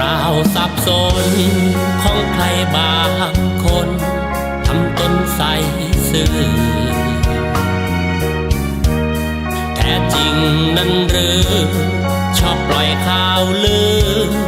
ราวสับสนของใครบางคนทำตนใสซื่อแท้จริงนั้นหรือ ชอบปล่อยข่าวลือ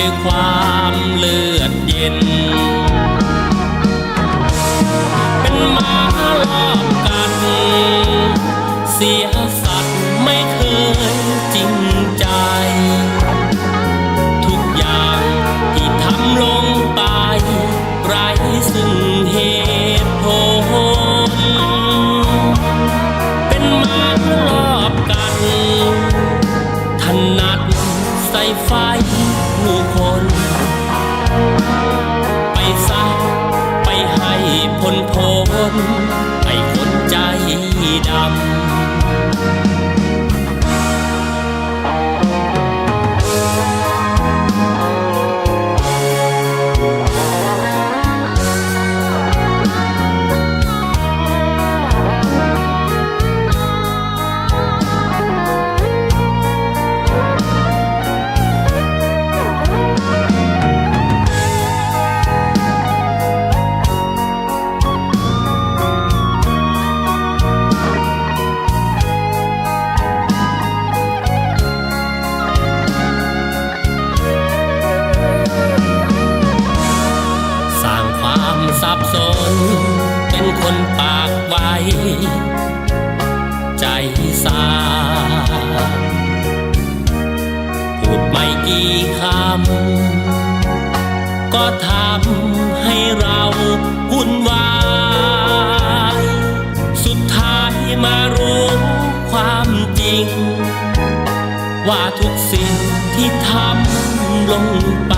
ด้วยความเลือดเย็น เป็นมารอบกัน เสียสัตว์ไม่เคยจริงใจ ทุกอย่างที่ทำลงไปไร้ซึ่งเหตุผล เป็นมารอบกันถนัดใส่ฟผู้ สับสน เป็นคนปากไวใจสาพูดไม่กี่คำ ก็ทำให้เราวุ่นวายสุดท้ายมารู้ความจริง ว่าทุกสิ่งที่ทำลงไป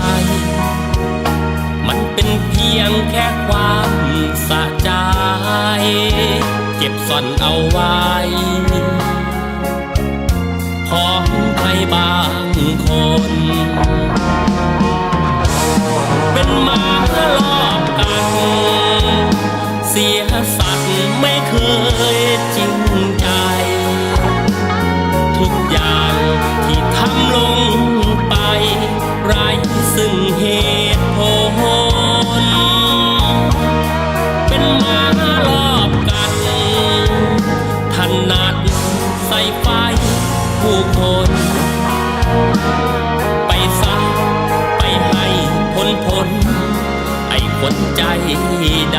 มันเป็นเพียงแค่ความสะใจ เก็บซ่อนเอาไว้ของใครบางคน เป็นมาลอบกัน เสียสัตว์ไม่เคยจริง คนใจด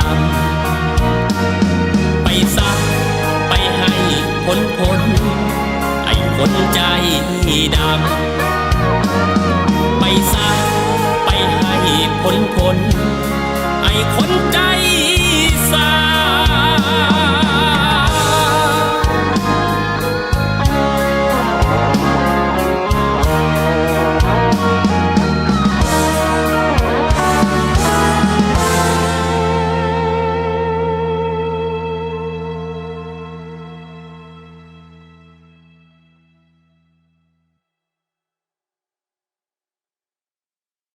ำ ไปซักไปให้พ้นพ้นไอ้คนใจดำ ไปซักไปให้พ้นพ้นคน